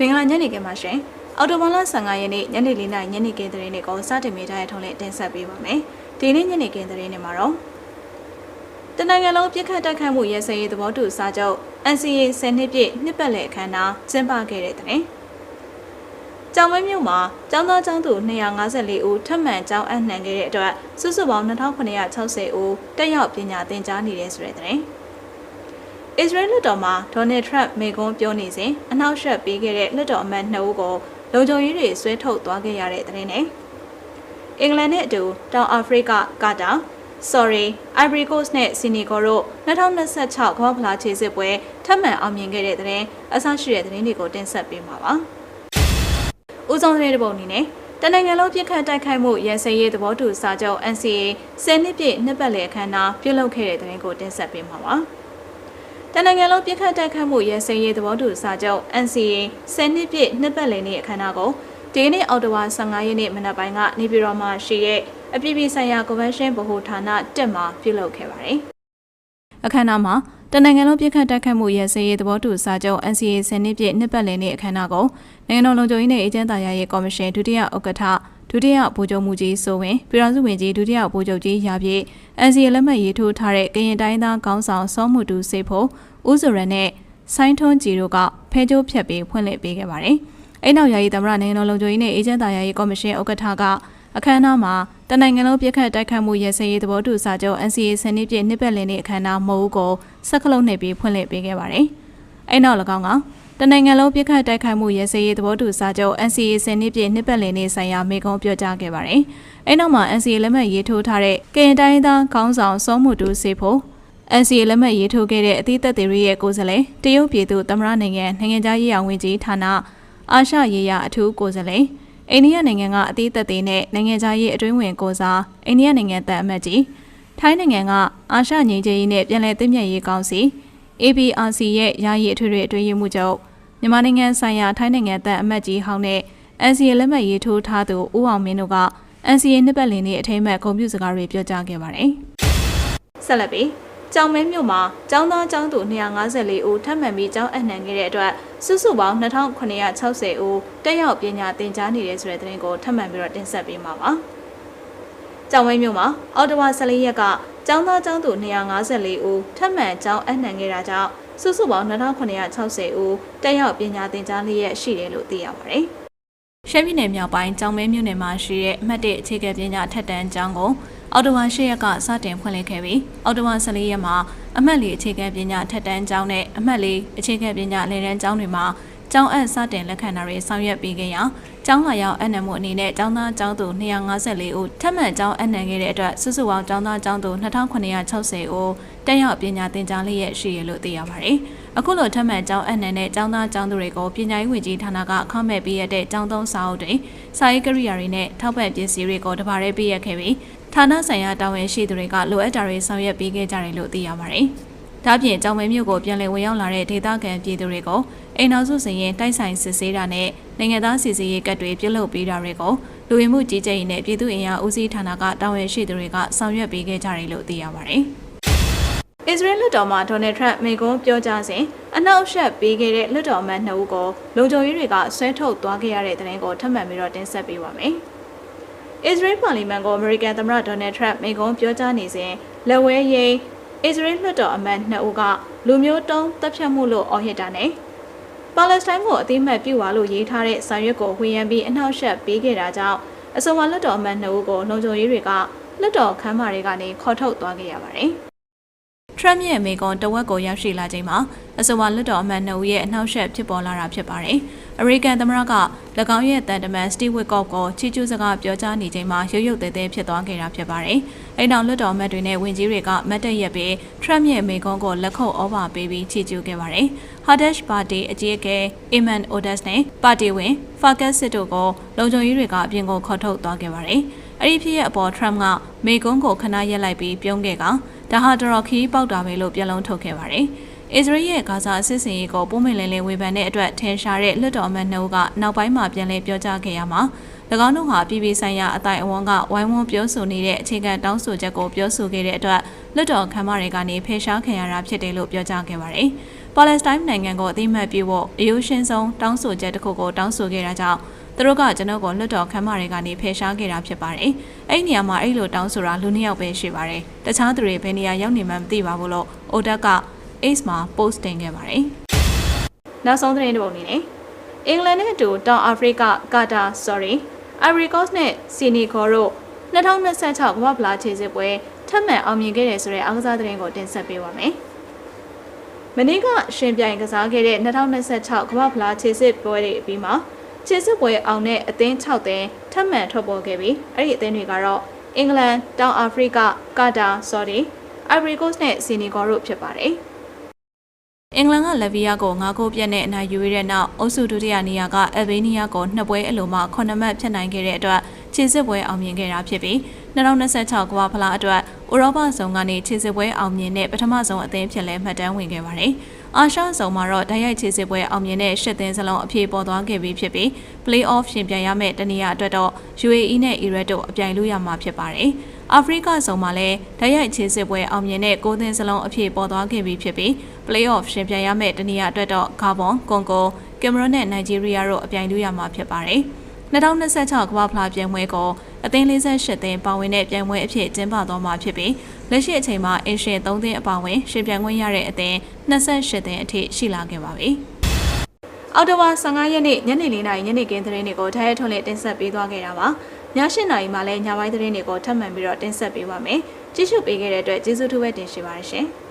မင်္ဂလာညနေခင်းပါရှင်။အော်တိုဘာလ15ရက်နေ့ညနေ4:00နာရီညနေခင်းသတင်းတွေကိုစတင်မိထားတဲ့ထုံးလေးတင်ဆက်ပေးပါမယ်။ဒီနေ့ညနေခင်းသတင်းတွေမှာတော့တနင်္ဂနွေလုံးပြစ်ခတ်တိုက်ခိုက်မှုရဲစဲရေးသဘောတူစာချုပ် NCA 10နှစ်ပြည့်နှစ်ပတ်လည်အခမ်းအနားကျင်းပခဲ့တဲ့တဲ့။ကျောင်းမင်းမြို့မှာကျောင်းသားကျောင်းသူ254ဦးထပ်မံကျောင်းအပ်နှံခဲ့တဲ့အတွက်စုစုပေါင်း2960ဦးတက်ရောက်ပညာသင်ကြားနေတဲ့ဆိုတဲ့တဲ့။ အစ္စရေးလွှတ်တော်မှာဒေါ်နယ်ထရန့်မိန့်ခွန်းပြောနေစဉ်အနောက်ရှက်ပေးခဲ့တဲ့လွှတ်တော်အမတ်နှစ်ဦးကိုလုံခြုံရေးတွေဆွဲထုတ်သွားခဲ့ရတဲ့တဲ့နဲ့အင်္ဂလန်နဲ့အတူတောင်အာဖရိကကာတာ sorry ivory coast နဲ့ senegal တို့2026ကမ္ဘာ့ဖလားခြေစစ်ပွဲထပ်မံအောင်မြင်ခဲ့တဲ့တဲ့အဆရှိတဲ့သတင်းတွေကိုတင်ဆက်ပေးမှာပါ။ဦးဆုံးသတင်းတစ်ပုဒ်အနေနဲ့တနင်္ဂနွေလုံးပြစ်ခတ်တိုက်ခိုက်မှုရန်စရေးသဘောတူစာချုပ် NCA 10နှစ်ပြည့်နှစ်ပတ်လည်အခမ်းအနားပြုလုပ်ခဲ့တဲ့သတင်းကိုတင်ဆက်ပေးမှာပါ။ တနင်္ဂနွေလုံးပြစ်ခတ်တိုက်ခတ်မှုရဲစင်ရေးသဘောတူစာချုပ် NCA 10နှစ်ပြည့်နှစ်ပတ်လည်နေ့အခမ်းအနားကိုဒီကနေ့အောက်တိုဘာ15ရက်နေ့မနက်ပိုင်းကနေပြည်တော်မှာရှိတဲ့အပြည်ပြည်ဆိုင်ရာကွန်ဗင်းရှင်းဗဟိုဌာနတက်မှာပြုလုပ်ခဲ့ပါတယ်။အခမ်းအနားမှာတနင်္ဂနွေလုံးပြစ်ခတ်တိုက်ခတ်မှုရဲစင်ရေးသဘောတူစာချုပ် NCA 10နှစ်ပြည့်နှစ်ပတ်လည်နေ့အခမ်းအနားကိုနိုင်ငံတော်လုံခြုံရေးနဲ့အေဂျင့်တာရရဲ့ကော်မရှင်ဒုတိယဥက္ကဋ္ဌ ဒုတိယဗိုလ်ချုပ်မှုကြီးစိုးဝင်းပြည်ထောင်စုဝန်ကြီးဒုတိယဗိုလ်ချုပ်ကြီးရာပြည့် NCA လက်မှတ်ရေးထိုးထားတဲ့ကရင်တိုင်းသားခေါင်းဆောင်စောမှုတူစေဖို့ဦးစုရန်နဲ့ဆိုင်းထွန်းကြည်တို့ကဖဲကြိုးဖြတ်ပြီးဖွင့်လှစ်ပေးခဲ့ပါတယ်။အဲ့နောက်ယာယီသမရနိုင်ငံတော်လုံခြုံရေးနဲ့အေဂျင့်တာယာယီကော်မရှင်ဥက္ကဋ္ဌကအခမ်းအနားမှာတနိုင်ငံလုံးပြည့်ခတ်တိုက်ခတ်မှုရဲစရေးသဘောတူစာချုပ် NCA ဆယ်နှစ်ပြည့်နှစ်ပတ်လည်နေ့အခမ်းအနားမဟုတ်ကိုစက်ကလုံးနှိပ်ပြီးဖွင့်လှစ်ပေးခဲ့ပါတယ်။အဲ့နောက်၎င်းက တနိုင်ငံလုံးပြစ်ခတ်တိုက်ခိုက်မှုရဲစရေးသဘောတူစာချုပ် NCA ဆယ်နှစ်ပြည့်နှစ်ပတ်လည်နေ့ဆိုင်ရာမေကွန်ပြောကြားခဲ့ပါတယ်။အဲ့နောက်မှာ NCA လက်မှတ်ရေးထိုးထားတဲ့ကရင်တိုင်းသားခေါင်းဆောင်စောမှုတူစေဖို့ NCA လက်မှတ်ရေးထိုးခဲ့တဲ့အသီးသက်တွေရဲ့ကိုယ်စားလှယ်တရုတ်ပြည်သူသမ္မတနိုင်ငံနိုင်ငံသားရေးရာဝန်ကြီးဌာနအာရှရေးရာအထူးကိုယ်စားလှယ်အိန္ဒိယနိုင်ငံကအသီးသက်တွေနဲ့နိုင်ငံသားရေးအတွင်းဝင်ကိုစားအိန္ဒိယနိုင်ငံတပ်အမတ်ကြီးထိုင်းနိုင်ငံကအာရှငြိမ်းချမ်းရေးနဲ့ပြည်내သိမြတ်ရေးကောင်စီ APRC ရဲ့ယာယီအထွေထွေအတွင်းရေးမှူးချုပ်မြန်မာနိုင်ငံဆိုင်ရာထိုင်းနိုင်ငံတပ်အမတ်ကြီးဟောင်းနဲ့ NCA လက်မှတ်ရေးထိုးထားသူဦးအောင်မင်းတို့က NCA နှစ်ပတ်လည်နေ့အထိမ်းအမှတ်ဂုဏ်ပြုစကားတွေပြောကြားခဲ့ပါတယ်။ဆက်လက်ပြီးကြောင်မဲမြို့မှာကျောင်းသားကျောင်းသူ254ဦးထပ်မံပြီးကျောင်းအနှံခဲ့တဲ့အတွက်စုစုပေါင်း2960ဦးတက်ရောက်ပညာသင်ကြားနေတဲ့ဆိုတဲ့သတင်းကိုထပ်မံပြီးတော့တင်ဆက်ပေးမှာပါ။ကျောင်မဲမြို့မှာအော်တိုဝါ14ရက်က ကျောင်းသားကျောင်းသူ254ဦးထပ်မံကျောင်းအနှံခဲ့တာကြောင့်စုစုပေါင်း2960ဦးတက်ရောက်ပညာသင်ကြားလျက်ရှိတယ်လို့သိရပါတယ်။ရှမ်းပြည်နယ်မြောက်ပိုင်းကျောင်းမဲမြို့နယ်မှာရှိတဲ့အမှတ်၁အခြေခံပညာထက်တန်းကျောင်းကိုအော်တိုဝါ၈ရက်ကစတင်ဖွင့်လှစ်ခဲ့ပြီးအော်တိုဝါ14ရက်မှာအမှတ်၄အခြေခံပညာထက်တန်းကျောင်းနဲ့အမှတ်၄အခြေခံပညာလေတန်းကျောင်းတွေမှာကျောင်းအပ်စတင်လက်ခံတာတွေဆောင်ရွက်ပေးခဲ့ရာ ကျောင်းလာရောက်အနှံမှုအနေနဲ့ကျောင်းသားကျောင်းသူ254ဦးထပ်မံကျောင်းအနှံခဲ့တဲ့အတွက်စုစုပေါင်းကျောင်းသားကျောင်းသူ2960ဦးတက်ရောက်ပညာသင်ကြားလျက်ရှိရလို့သိရပါတယ်။အခုလိုထပ်မံကျောင်းအနှံတဲ့ကျောင်းသားကျောင်းသူတွေကိုပညာရေးဝန်ကြီးဌာနကအခမဲ့ပေးရတဲ့ကျောင်းသုံးစာအုပ်တွေစာရေးကရိယာတွေနဲ့ထောက်ပံ့ပစ္စည်းတွေကိုတပါးရဲပေးရခဲ့ပြီးဌာနဆိုင်ရာတာဝန်ရှိသူတွေကလိုအပ်တာတွေဆောင်ရွက်ပေးခဲ့ကြတယ်လို့သိရပါတယ်။ ဒါ့ပြင်ကျောင်းမဲမြို့ကိုပြန်လည်ဝင်ရောက်လာတဲ့ဒေသခံပြည်သူတွေကိုအိမ်တော်စုစရင်တိုက်ဆိုင်စစ်ဆေးတာနဲ့နိုင်ငံသားစီစီရေးကတ်တွေပြုလုပ်ပေးတာတွေကိုလူဝင်မှုကြီးကြပ်ရေးနဲ့ပြည်သူ့အင်အားဦးစီးဌာနကတာဝန်ရှိသူတွေကဆောင်ရွက်ပေးခဲ့ကြတယ်လို့သိရပါတယ်။အစ္စရေးလွှတ်တော်မှာဒေါ်နယ်ထရန့်မိန့်ခွန်းပြောကြားစဉ်အနောက်အရှက်ပေးခဲ့တဲ့လွှတ်တော်အမတ်နှစ်ဦးကိုလုံခြုံရေးတွေကဆွဲထုတ်သွားခဲ့ရတဲ့တဲ့ရင်ကိုထပ်မံပြီးတော့တင်ဆက်ပေးပါမယ်။အစ္စရေးပါလီမန်ကိုအမေရိကန်သမ္မတဒေါ်နယ်ထရန့်မိန့်ခွန်းပြောကြားနေစဉ်လက်ဝဲရိန် အစ္စရေးလွှတ်တော်အမတ်နှစ်ဦးကလူမျိုးတုံးတပ်ဖြတ်မှုလို့အော်ဟစ်တာနဲ့ပါလက်စတိုင်းကိုအသိမှတ်ပြုပါလို့ရေးထားတဲ့စာရွက်ကိုဝေယံပြီးအနှောက်အယှက်ပေးခဲ့တာကြောင့်အဆိုပါလွှတ်တော်အမတ်နှစ်ဦးကိုလုံခြုံရေးတွေကလွှတ်တော်ခန်းမတွေကနေခေါ်ထုတ်သွားခဲ့ရပါတယ်။ ထရမ့်ရဲ့အမေကွန်တဝက်ကိုရောက်ရှိလာချိန်မှာအဆိုပါလွှတ်တော်အမတ်နှစ်ဦးရဲ့အနှောက်အယှက်ဖြစ်ပေါ်လာတာဖြစ်ပါတယ်။အမေရိကန်သမ္မတက၎င်းရဲ့တန်တမန်စတီဝစ်ကော့ကိုချီကျူးစကားပြောကြားနေချိန်မှာရုတ်ရုတ်သေးသေးဖြစ်သွားခဲ့တာဖြစ်ပါတယ်။အဲနောက်လွှတ်တော်အမတ်တွေနဲ့ဝန်ကြီးတွေကမတ်တက်ရက်ပြီးထရမ့်ရဲ့အမေကွန်ကိုလက်ခုပ်ဩဘာပေးပြီးချီကျူးခဲ့ပါတယ်။ Hadesh Party အကြီးအကဲ Eman Odas နဲ့ပါတီဝင် Farkas စစ်တို့ကိုလုံခြုံရေးတွေကအပြင်ကိုခေါ်ထုတ်သွားခဲ့ပါတယ်။အဲ့ဒီဖြစ်ရဲ့အပေါ် Trump ကမေကွန်းကိုခဏရက်လိုက်ပြီးပြုံးခဲ့က ဒါဟာတော်ခီးပေါက်တာပဲလို့ပြောလုံးထုတ်ခဲ့ပါတယ်။အစ္စရေးရဲ့ဂါဇာအစစ်စင်ရေးကိုပုံမင်လင်းလင်းဝေဖန်တဲ့အတွက်ထင်ရှားတဲ့လွှတ်တော်အမတ်နှုတ်ကနောက်ပိုင်းမှာပြန်လည်ပြောကြားခဲ့ရမှာ၎င်းတို့ဟာပြည်ပဆိုင်ရာအတိုင်းအဝန်းကဝိုင်းဝန်းပြောဆိုနေတဲ့အခြေခံတောင်းဆိုချက်ကိုပြောဆိုခဲ့တဲ့အတွက်လွတ်တော်ခမ်းမတွေကနေဖယ်ရှားခံရတာဖြစ်တယ်လို့ပြောကြားခဲ့ပါတယ်။ပါလက်စတိုင်းနိုင်ငံကိုအသိမှတ်ပြုဖို့အယူရှင်ဆုံးတောင်းဆိုချက်တစ်ခုကိုတောင်းဆိုခဲ့တာကြောင့် သူတို့ကကျွန်တော်ကိုလွတ်တော်ခမ်းမတွေကနေဖယ်ရှားခဲ့တာဖြစ်ပါတယ်။အဲ့ဒီနေရာမှာအဲ့လိုတောင်းဆိုတာလူနှစ်ယောက်ပဲရှိပါတယ်။တခြားသူတွေဘယ်နေရာရောက်နေမှမသိပါဘူးလို့အိုဒက်က Ace မှာ post တင်ခဲ့ပါတယ်။နောက်ဆုံးသတင်းတစ်ပုဒ်အနေနဲ့အင်္ဂလန်နဲ့အတူတောင်အာဖရိကကာတာ sorry Ivory Coast နဲ့ Senegal တို့2026ကမ္ဘာ့ဖလားခြေစစ်ပွဲထပ်မံအောင်မြင်ခဲ့တယ်ဆိုတဲ့အားကစားသတင်းကိုတင်ဆက်ပေးပါမယ်။မနေ့ကရှင်ပြိုင်ကစားခဲ့တဲ့2026ကမ္ဘာ့ဖလားခြေစစ်ပွဲတွေအပြီးမှာ ခြေစစ်ပွဲအောင်တဲ့အသင်း6သင်းထပ်မံထွက်ပေါ်ခဲ့ပြီးအဲ့ဒီအသင်းတွေကတော့အင်္ဂလန်၊တောင်အာဖရိက၊ကာတာ၊ Saudi, Ivory Coast နဲ့ Senegal တို့ဖြစ်ပါတယ်။အင်္ဂလန်ကလက်ဗီယာကို9ဂိုးပြတ်နဲ့အနိုင်ယူရတဲ့နောက်အုပ်စုဒုတိယနေရာကအယ်ဘေးနီးယားကိုနှစ်ပွဲအလိုမှ9မှတ်ဖြတ်နိုင်ခဲ့တဲ့အတွက်ခြေစစ်ပွဲအောင်မြင်ခဲ့တာဖြစ်ပြီး2026ကမ္ဘာဖလားအတွက်ဥရောပဆောင်ကနေခြေစစ်ပွဲအောင်မြင်တဲ့ပထမဆုံးအသင်းဖြစ်လဲမှတ်တမ်းဝင်ခဲ့ပါတယ်။ အာရှဆောင်မှာတော့တိုက်ရိုက်ခြေစစ်ပွဲအောင်မြင်တဲ့ရှစ်သင်းစလုံးအပြည့်ပေါ်သွားခဲ့ပြီးဖြစ်ပြီး play-off ရှင်ပြိုင်ရမယ့်တနည်းအားအတွက်တော့ UAE နဲ့ Iraq တို့အပြိုင်လို့ရမှာဖြစ်ပါတယ်။အာဖရိကဆောင်မှာလည်းတိုက်ရိုက်ခြေစစ်ပွဲအောင်မြင်တဲ့ကိုးသင်းစလုံးအပြည့်ပေါ်သွားခဲ့ပြီးဖြစ်ပြီး play-off ရှင်ပြိုင်ရမယ့်တနည်းအားအတွက်တော့ဂါဘွန်၊ကွန်ဂို၊ကင်မရွန်နဲ့နိုင်ဂျီးရီးယားတို့အပြိုင်လို့ရမှာဖြစ်ပါတယ်။2026ကမ္ဘာဖလားပြိုင်ပွဲကို အသင်း48သင်းပါဝင်တဲ့ပြိုင်ပွဲအဖြစ်ကျင်းပသွားမှာဖြစ်ပြီးလက်ရှိအချိန်မှာအရှင်3သင်းအပါအဝင်ရှင်ပြိုင်ခွင့်ရတဲ့အသင်း28သင်းအထိရှိလာခဲ့ပါပြီ။အော်တိုဘာ15ရက်နေ့ညနေ4နာရီညနေခင်းသတင်းတွေကိုထားရထုံးလေးတင်ဆက်ပေးသွားခဲ့တာပါ။ည7နာရီမှလည်းညပိုင်းသတင်းတွေကိုထပ်မံပြီးတော့တင်ဆက်ပေးပါမယ်။ကြည့်ရှုပေးခဲ့တဲ့အတွက်ကျေးဇူးထူးပဲတင်ရှိပါတယ်ရှင်။